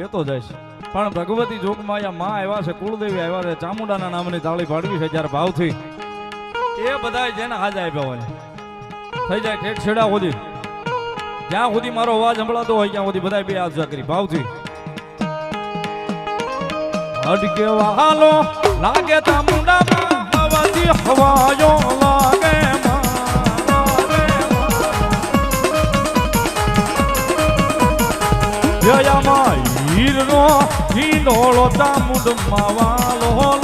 લેતો જઈશ. પણ ભગવતી જોગમાયા માં આવ્યા છે કુળદેવી આવ્યા છે ચામુંડાના નામની તાળી પાડવી છે જ્યારે ભાવથી. એ બધા જેને હાજા આપ્યા હોય. થઈ જાય ઠેઠ છેડા સુધી. જ્યાં સુધી મારો અવાજ સંભળાતો હોય ત્યાં સુધી બધા બે હાથ કરી ભાવથી. અડકે વાલો લાગે ચામુંડામાં અવાજી હવાયો લાગે માં, લાગે માં. જયામાં તા હિંડોળો ચામુંડમાં વાલો